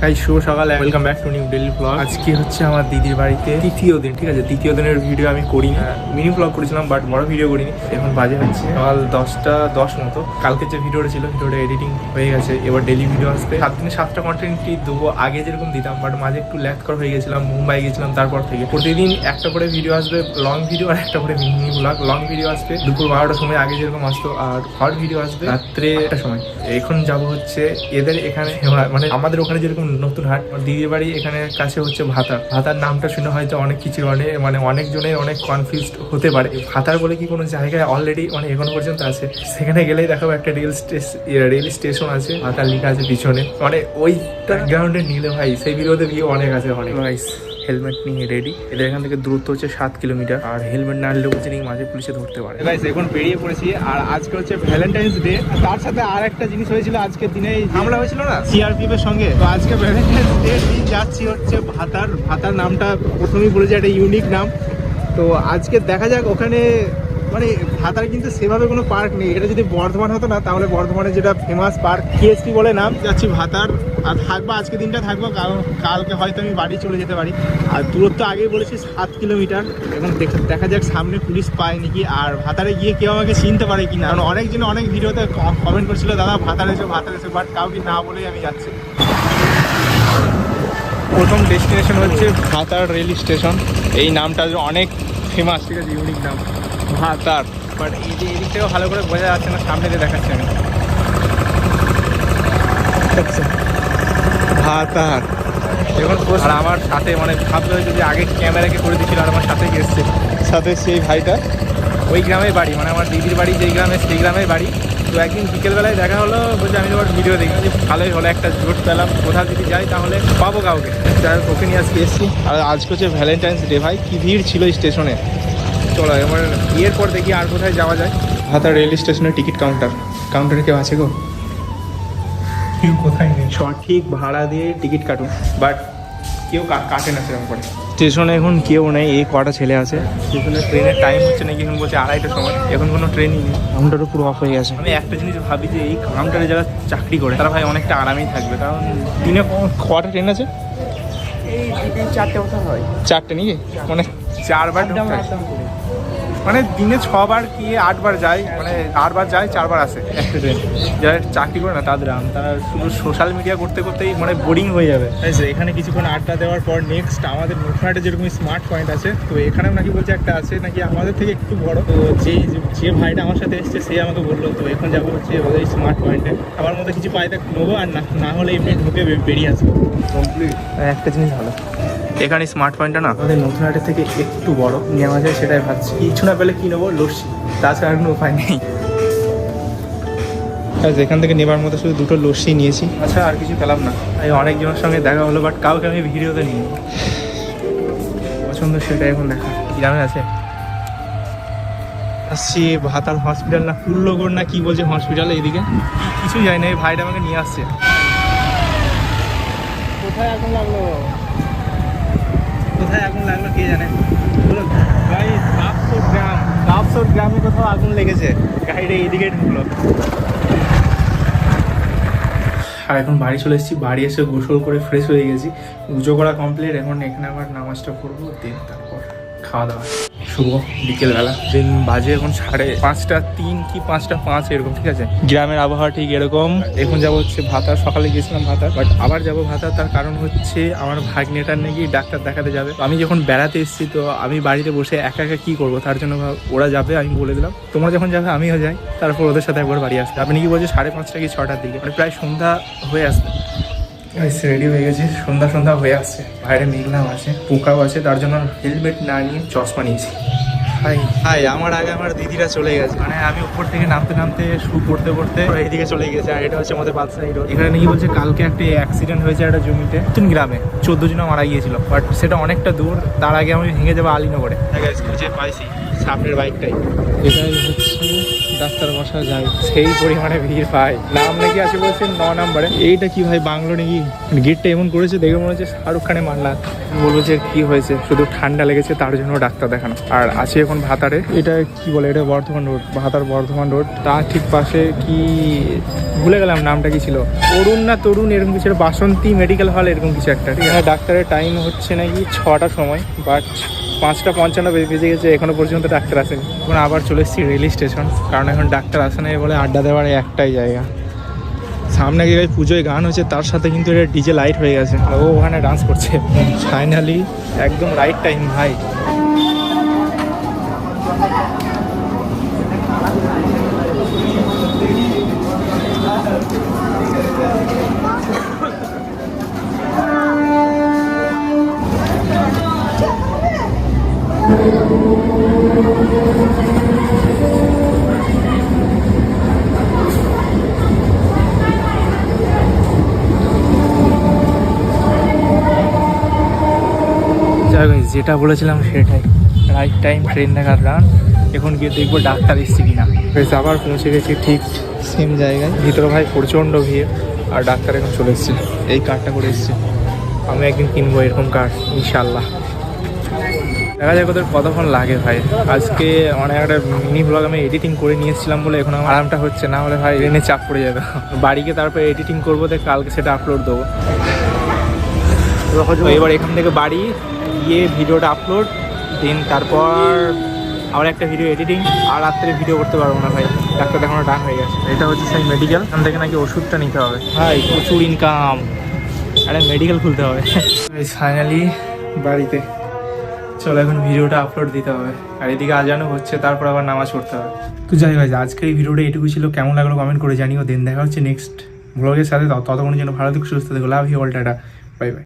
High শুভ সকাল। Welcome back to new daily blog আজকে হচ্ছে আমার দিদির বাড়িতে তৃতীয় দিন ঠিক আছে? তৃতীয় দিনের ভিডিও আমি করিনি। মিনি ব্লগ করেছিলাম বাট বড় ভিডিও করিনি। এখন বাজে হচ্ছে সকাল দশটা দশ মতো। কালকে যে ভিডিওটা ছিল ভিডিওটা এডিটিং হয়ে গেছে। এবার ডেলি ভিডিও আসবে। সাত দিনে সাতটা কন্টেন্টই দেবো? আগে যেরকম দিতাম বাট মাঝে একটু ল্যাক করা হয়ে গেছিলাম মুম্বাই গেছিলাম তারপর থেকে। প্রতিদিন একটা করে ভিডিও আসবে লং ভিডিও আর একটা করে মিনি ব্লগ লং ভিডিও আসবে দুপুর বারোটার সময় আগে যেরকম আসতো আর শর্ট ভিডিও আসবে রাত্রে একটা সময়। এখন যাব হচ্ছে এদের এখানে মানে আমাদের ওখানে যেরকম নতুন হাট। দিদির বাড়ি এখানে কাছে হচ্ছে ভাতার ভাতার নামটা শুনে হয়তো অনেক কিছু অনেক মানে অনেকজনের অনেক কনফিউজ হতে পারে। ভাতার বলে কি কোনো জায়গায় অলরেডি মানে এখনও পর্যন্ত আছে? সেখানে গেলেই দেখাবো একটা রেল রেল স্টেশন আছে। ভাতার লেখা আছে পিছনে। মানে ওই গ্রাউন্ডে নিলে ভাই, সেই বিরোধে ভিউ অনেক আছে, অনেক। হেলমেট নিয়ে রেডি এদের এখান থেকে দূরত্ব হচ্ছে সাত কিলোমিটার। আর হেলমেট না নিলে বলছে মাঝে পুলিশে ধরতে পারে। এখন বেরিয়ে পড়েছি। আর আজকে হচ্ছে ভ্যালেন্টাইন্স ডে তার সাথে আর একটা জিনিস হয়েছিল আজকে দিনে হামলা হয়েছিল না? সিআরপিএফ এর সঙ্গে। তো আজকে ভ্যালেন্টাইন্স ডে দিন যাচ্ছি হচ্ছে ভাতার। ভাতার নামটা প্রথমেই বলেছি একটা ইউনিক নাম। তো আজকে দেখা যাক ওখানে মানে ভাতার কিন্তু সেভাবে কোনো পার্ক নেই। এটা যদি বর্ধমান হতো না, তাহলে বর্ধমানে যেটা ফেমাস পার্ক কেএসপি বলে নাম, যাচ্ছি ভাতার, আর থাকব, আজকে দিনটা থাকব, কারণ কালকে হয়তো আমি বাড়ি চলে যেতে পারি। আর দূরত্ব আগেই বলেছি, সাত কিলোমিটার। এবং দেখা যাক, সামনে পুলিশ পায় নাকি, আর ভাতারে গিয়ে কেউ আমাকে চিনতে পারে কি না কারণ অনেকজন অনেক ভিডিওতে কমেন্ট করছিল, দাদা, ভাতার এসে ভাতার এসে। বাট কাউকে না বলেই আমি যাচ্ছি। প্রথম ডেস্টিনেশন হচ্ছে ভাতার রেল স্টেশন এই নামটা অনেক ফেমাস ঠিক আছে ইউনিক নাম। ভাতার বাট এই যে এদিক থেকেও ভালো করে বোঝা যাচ্ছে না সামনে দিয়ে দেখাচ্ছি আমি। আচ্ছা। ভাতার এখন আর আমার সাথে মানে ভাবতে হয়েছে যে আগে ক্যামেরাকে করে দিয়েছিল আর আমার সাথে এসছে। সাথে সেই ভাইটা? ওই গ্রামে বাড়ি মানে আমার দিদির বাড়ি যেই গ্রামে সেই গ্রামে বাড়ি। তো একদিন বিকেলবেলায় দেখা হলো বলছে আমি তোমার ভিডিও দেখলাম যে ভালোই হলো একটা জোট পেলাম। কোথাও যদি যাই তাহলে পাবো কাউকে। যাই ওকে নিয়ে আজকে এসেছি। আর আজকে হচ্ছে ভ্যালেন্টাইন্স ডে ভাই। কি ভিড় ছিল স্টেশনে চলো এবার বিয়ের পর দেখি আর কোথায় যাওয়া যায়। হাতা রেল স্টেশনের টিকিট কাউন্টার। কাউন্টারে কেউ আছে গো? কেউ কোথায় নেই? সঠিক ভাড়া দিয়ে টিকিট কাটুন বাট কেউ কা- কাটে না সেরকম করে। স্টেশনে এখন কেউ নেই এই কটা ছেলে আছে। স্টেশনে ট্রেনের টাইম হচ্ছে নাকি এখন বলছে আড়াইটার সময় এখন কোনো ট্রেনই নেই। কাউন্টারও পুরো অফ হয়ে গেছে। আমি একটা জিনিস ভাবি যে এই কাউন্টারে যারা চাকরি করে তারা ভাই অনেকটা আরামেই থাকবে কারণ দিনে কটা ট্রেন আছে? এই চারটে কথা হয়। চারটে নাকি? মানে চারবার ঢুকতে হয়। মানে দিনে ছবার কি আটবার যায় মানে আটবার যায় চারবার আসে। একটা ট্রেন যারা চাকরি করে না তাদের আম তারা শুধু সোশ্যাল মিডিয়া করতে করতেই মানে বোরিং হয়ে যাবে। এখানে কিছুক্ষণ আড্ডা দেওয়ার পর নেক্সট আমাদের নতুনহাটে যেরকম স্মার্ট পয়েন্ট আছে তো এখানেও নাকি বলছে একটা আছে নাকি আমাদের থেকে একটু বড়। তো যে যে ভাইটা আমার সাথে এসছে সে আমাকে বলল তো এখন যাব হচ্ছে ওই স্মার্ট পয়েন্টে আমার মধ্যে কিছু পাই দেখ নেব আর না না হলে এমনি ঢুকে বেরিয়ে আসব। কমপ্লিট একটা জিনিস ভালো। এখানে স্মার্ট পয়েন্টটা না? আমাদের নতুন হাটের থেকে একটু বড় নেওয়া যায় সেটাই ভাবছি। কিছু না পেলে কি নেব? লস্যি। তাছাড়া কোনো উপায় নেই। আর এখান থেকে নেবার মতো শুধু দুটো লস্যি নিয়েছি। আচ্ছা আর কিছু পেলাম না। আমি অনেকজনের সঙ্গে দেখা হলো বাট কাউকে আমি ভিডিওতে নিই পছন্দ সেটাই এখন দেখা। গ্রামে আছে? আসছি ভাতার হসপিটাল না কুল্লগড় না কি বলছে হসপিটাল এইদিকে? কিছু যায় না এই ভাইটা আমাকে নিয়ে আসছে। কোথায় আগুন লাগল? আগুন লাগল কে জানে? ভাই কাপসোর গ্রাম। কাপসোর গ্রামে কোথাও আগুন লেগেছে। গাড়িটা এইদিকে ঢুকলো আর এখন বাড়ি চলে এসেছি বাড়ি এসে গোসল করে ফ্রেশ হয়ে গেছি। পুজো করা কমপ্লিট এখন এখানে আবার নামাজটা করব দিন তারপর খাওয়া দাওয়া। শুভ বিকেলবেলা। দিন বাজে এখন সাড়ে পাঁচটা তিন কি পাঁচটা পাঁচ এরকম ঠিক আছে? গ্রামের আবহাওয়া ঠিক এরকম। এখন যাব হচ্ছে ভাতা সকালে গেছিলাম ভাতা বাট আবার যাব ভাতা তার কারণ হচ্ছে আমার ভাগ্নেটার নাকি ডাক্তার দেখাতে যাবে। আমি যখন বেড়াতে এসেছি তো আমি বাড়িতে বসে একা একা কি করব? তার জন্য ওরা যাবে আমি বলে দিলাম তোমরা যখন যাবে আমিও যাই। তারপর ওদের সাথে একবার বাড়ি আসবে। আপনি কি বলছে সাড়ে পাঁচটা কি ছটার দিকে? মানে প্রায় সন্ধ্যা হয়ে আসবে। রেডি হয়ে গেছে। সন্ধ্যা সন্ধ্যা হয়ে আসছে। বাইরে মেঘলাও আছে পোকাও আছে তার জন্য হেলমেট না নিয়ে চশমা নিয়েছি। হাই হাই আমার আগে আমার দিদিরা চলে গেছে। মানে আমি উপর থেকে নামতে নামতে শু পড়তে পড়তে এইদিকে চলে গেছে আর এটা হচ্ছে আমাদের বাদশাহী রোড এখানে নাকি বলছে কালকে একটা অ্যাক্সিডেন্ট হয়েছে একটা জমিতে। নতুন গ্রামে। চোদ্দ জন মারা গিয়েছিল। বাট সেটা অনেকটা দূর। তার আগে আমি ভেঙে যাব আলীনগরে। খুঁজে পাইছি। সামনের বাইকটাই এটাই হচ্ছে ডাক্তার বসা যায় সেই পরিমাণে ভিড় ভাই। নাম নাকি আছে বলছেন ন নম্বরে। এইটা কি ভাই, বাংলো নাকি? গেটটা এমন করেছে, দেখে মনে হচ্ছে শাহরুখ খানের মান্না বলব যে কি হয়েছে, শুধু ঠান্ডা লেগেছে, তার জন্য ডাক্তার দেখানো। আর আছে এখন ভাতারে এটা কি বলে, এটা বর্ধমান রোড, ভাতার বর্ধমান রোড। তার ঠিক পাশে কি, ভুলে গেলাম নামটা কি ছিল। অরুণ না তরুণ, এরকম কিছু বাসন্তী মেডিকেল হল, এরকম কিছু একটা। ঠিক আছে, ডাক্তারের টাইম হচ্ছে নাকি ছটার সময় বাট পাঁচটা পঞ্চান্ন বেজে বেজে গেছে এখনও পর্যন্ত ডাক্তার আসেনি। এখন আবার চলে এসেছি রেল স্টেশন কারণ এখন ডাক্তার আসে না বলে আড্ডা দেওয়ার একটাই জায়গা। সামনে গিয়ে পুজোয় গান হচ্ছে তার সাথে কিন্তু এটা ডিজে লাইট হয়ে গেছে। ও ওখানে ডান্স করছে। ফাইনালি একদম রাইট টাইম ভাই। যেটা বলেছিলাম সেটাই। রাইট টাইম ট্রেন দেখার রান এখন গিয়ে দেখব ডাক্তার এসছে কিনা। বেশ, আবার পৌঁছে গেছি ঠিক সেম জায়গায়। ভিতরে ভাই প্রচণ্ড ভিড়, আর ডাক্তার এখন চলে এসছে। এই কার্ডটা করে এসছে। আমি একদিন কিনবো এরকম কার্ড ইনশাল্লাহ দেখা যায় ওদের কতক্ষণ লাগে ভাই। আজকে অনেক একটা মিনি ব্লগ আমি এডিটিং করে নিয়ে এসেছিলাম বলে এখন আমার আরামটা হচ্ছে না হলে ভাই ট্রেনে চাপ পড়ে যাবে। বাড়িকে তারপরে এডিটিং করব তো কালকে সেটা আপলোড দেবো। তো এবার এখান থেকে বাড়ি গিয়ে ভিডিওটা আপলোড দেন তারপর আবার একটা ভিডিও এডিটিং আর রাত্রে ভিডিও করতে পারব না ভাই। ডাক্তার দেখানো ডান হয়ে গেছে। এটা হচ্ছে সেই মেডিকেল এখান থেকে নাকি ওষুধটা নিতে হবে। ভাই প্রচুর ইনকাম আরে মেডিকেল খুলতে হবে। ফাইনালি বাড়িতে। চলো এখন ভিডিওটা আপলোড দিতে হবে। আর এদিকে আজানো হচ্ছে তারপর আবার নামাজ পড়তে হবে। তো যাই হোক আজকের এই ভিডিওটা এটুকু ছিল। কেমন লাগল কমেন্ট করে জানিও দেন দেখা হচ্ছে নেক্সট ব্লগের সাথে। ততক্ষণের জন্য ভালো থেকে সুস্থ থেকো। Love you all tata. Bye bye